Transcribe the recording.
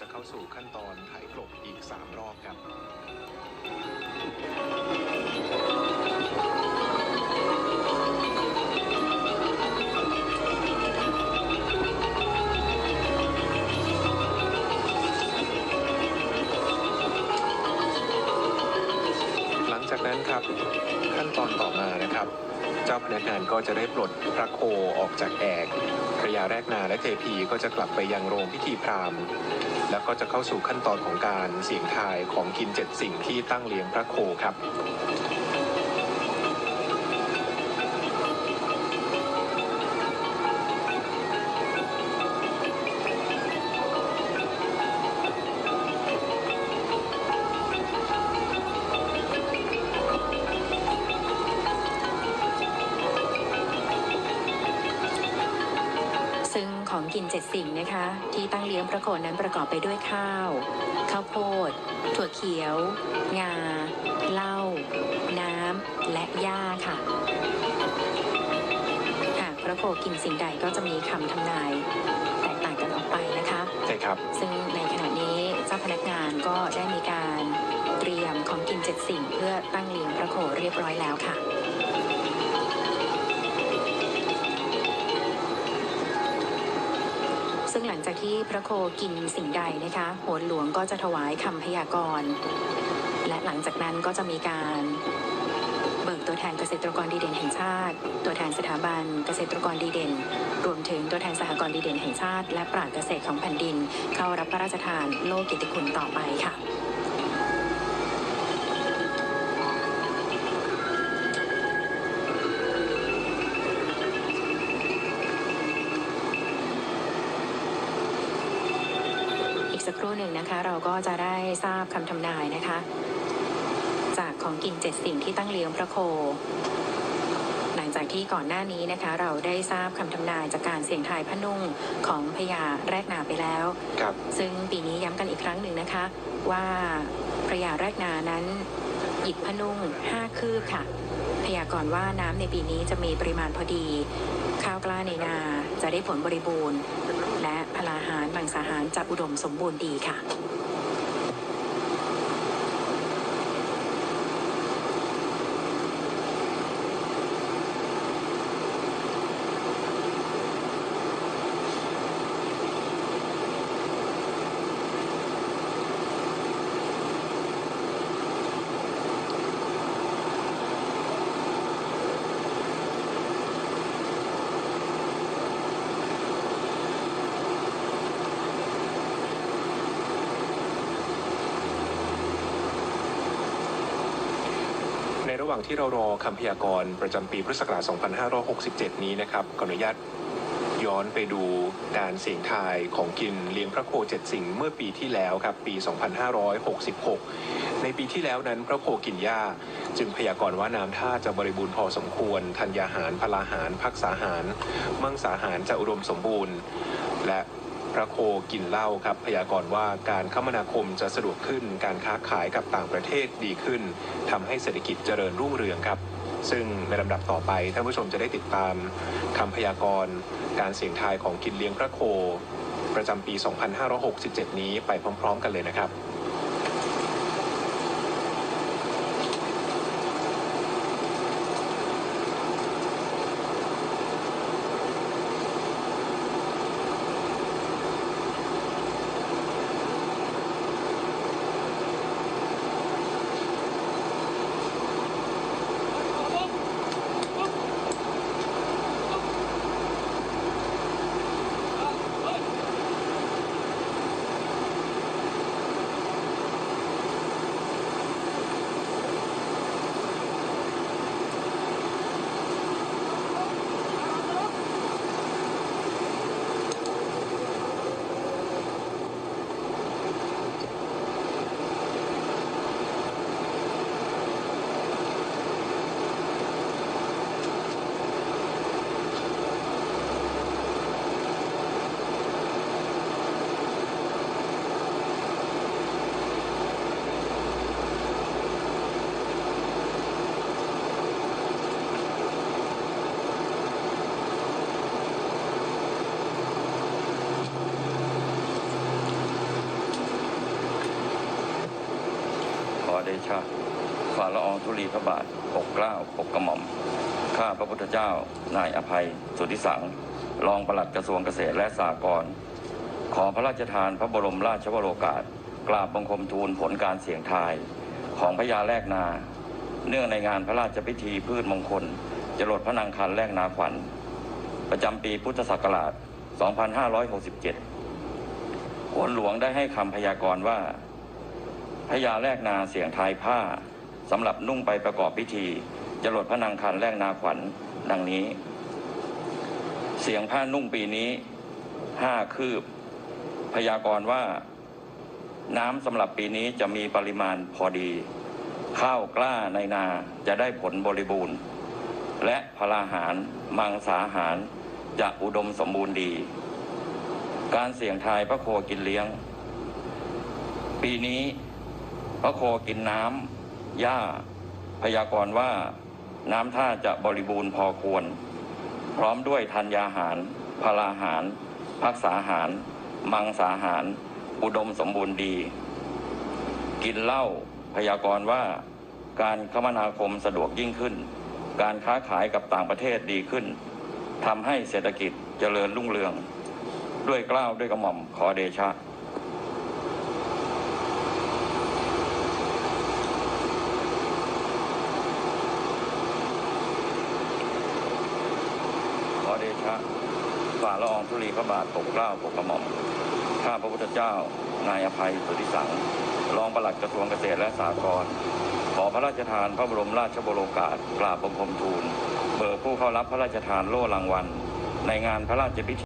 จะเข้าสู่ขั้นตอนไถกลบอีก 3 รอบครับหลังจากนั้นครับขั้นตอนต่อมานะครับ เจ้าพนักงานก็จะได้ปลดพระโคออกจากแอก ระยาแรกนาและเทพีก็จะกลับไปยังโรงพิธีพราหมณ์ แล้วก็จะเข้าสู่ขั้นตอนของการเสี่ยงทายของกินเจ็ดสิ่งที่ตั้งเลี้ยงพระโคครับ ของกินเจ็ดสิ่งนะคะ ที่ตั้งเลี้ยงพระโคนนั้นประกอบไปด้วยข้าว ข้าวโพด ถั่วเขียว งา เหล้า น้ำ และหญ้าค่ะหากพระโคกินสิ่งใดก็จะมีคำทำนายแตกต่างกันออกไปนะคะ ใช่ครับ ซึ่งในขณะนี้เจ้าพนักงานก็ได้มีการเตรียมของกินเจ็ดสิ่งเพื่อตั้งเลี้ยงพระโคเรียบร้อยแล้วค่ะ ซึ่งหลังจากที่พระโคกินสิ่งใดนะคะโหนหลวงก็จะถวายคำพยากรณ์ และหลังจากนั้นก็จะมีการเบิกตัวแทนเกษตรกรดีเด่นแห่งชาติ ตัวแทนสถาบันเกษตรกรดีเด่น รวมถึงตัวแทนสหกรณ์ดีเด่นแห่งชาติ และปราชญ์เกษตรของแผ่นดิน เข้ารับพระราชทานโลกเกิตติคุณต่อไปค่ะ สักครู่หนึ่งนะคะ เราก็จะได้ทราบคำทำนายนะคะ จากของกินเจ็ดสิ่งที่ตั้งเลี้ยงพระโค หลังจากที่ก่อนหน้านี้นะคะ เราได้ทราบคำทำนายจากการเสี่ยงทายพระนุ่งของพญาแรกนาไปแล้ว ครับ ซึ่งปีนี้ย้ำกันอีกครั้งหนึ่งนะคะ ว่าพระยาแรกนานั้น หยิบพนุ่ง5คืบค่ะ พยากรณ์ว่าน้ำในปีนี้จะมีปริมาณพอดี ข้าวกล้าในนาจะได้ผลบริบูรณ์ และพลาหารมังสาหารจะอุดมสมบูรณ์ดีค่ะ ระหว่างที่เรารอคำพยากรณ์ประจำปีพุทธศักราช 2567 นี้นะครับขออนุญาตย้อนไปดูการเสียงทายของกินเลี้ยงพระโคเจ็ดสิ่งเมื่อปีที่แล้วครับปี 2566 ในปีที่แล้วนั้นพระโคกินหญ้าจึงพยากรณ์ว่าน้ำท่าจะบริบูรณ์พอสมควร ธัญญาหารพลาหารพักษาหาร มังสาหารจะอุดมสมบูรณ์ และ พระโคกินเหล้าครับพยากรณ์ว่าการคมนาคมจะสะดวกขึ้น การค้าขายกับต่างประเทศดีขึ้นทำให้เศรษฐกิจเจริญรุ่งเรืองครับ ซึ่งในลำดับต่อไปท่านผู้ชมจะได้ติดตามคำพยากรณ์การเสี่ยงทายของกินเลี้ยงพระโค ประจำปี 2567 นี้ไปพร้อม ๆ กันเลยนะครับ เดชะฝ่าละอองธุลีพระบาทปกเกล้าปกกระหม่อม ข้าพระพุทธเจ้า นายอภัย สุทธิสัง รองปลัดกระทรวงเกษตรและสหกรณ์ ขอพระราชทานพระบรมราชวโรกาส กราบบังคมทูลผลการเสี่ยงทาย ของพญาแลกนา เนื่องในงานพระราชพิธีพืชมงคล จรดพระนางคันแลกนาขวัญ ประจำปีพุทธศักราช 2567โอนหลวงได้ให้คำพยากรณ์ว่า พญาแลกนาเสียงทายผ้าสำหรับนุ่งไปประกอบพิธีจรดพระนางคันแลกนาขวัญดังนี้ เสียงผ้านุ่งปีนี้ห้าคืบ พยากรณ์ว่า น้ำสำหรับปีนี้จะมีปริมาณพอดี ข้าวกล้าในนาจะได้ผลบริบูรณ์ และพลาหารมังสาหารจะอุดมสมบูรณ์ดี การเสี่ยงทายพระโคกินเลี้ยง ปีนี้ พระโคกินน้ำหญ้าพยากรณ์ว่าน้ำท่าจะบริบูรณ์พอควร พร้อมด้วยธัญญาหาร พลาหาร พักษาหาร มังสาหาร อุดมสมบูรณ์ดี กินเหล้าพยากรณ์ว่า การคมนาคมสะดวกยิ่งขึ้น การค้าขายกับต่างประเทศดีขึ้นทำให้เศรษฐกิจเจริญรุ่งเรือง ด้วยกล้าวด้วยกระหม่อมขอเดชะ พระฝ่าละอองธุลีพระบาทปกเกล้าปกกระหม่อมข้าพระพุทธเจ้านายอภัยสุทธิสังรองปลัดกระทรวงเกษตรและสหกรณ์ขอพระราชทานพระบรมราชโบโกาสกราบบังคมทูล เบิกผู้เข้ารับพระราชทานโล่รางวัล ในงานพระราชพิธี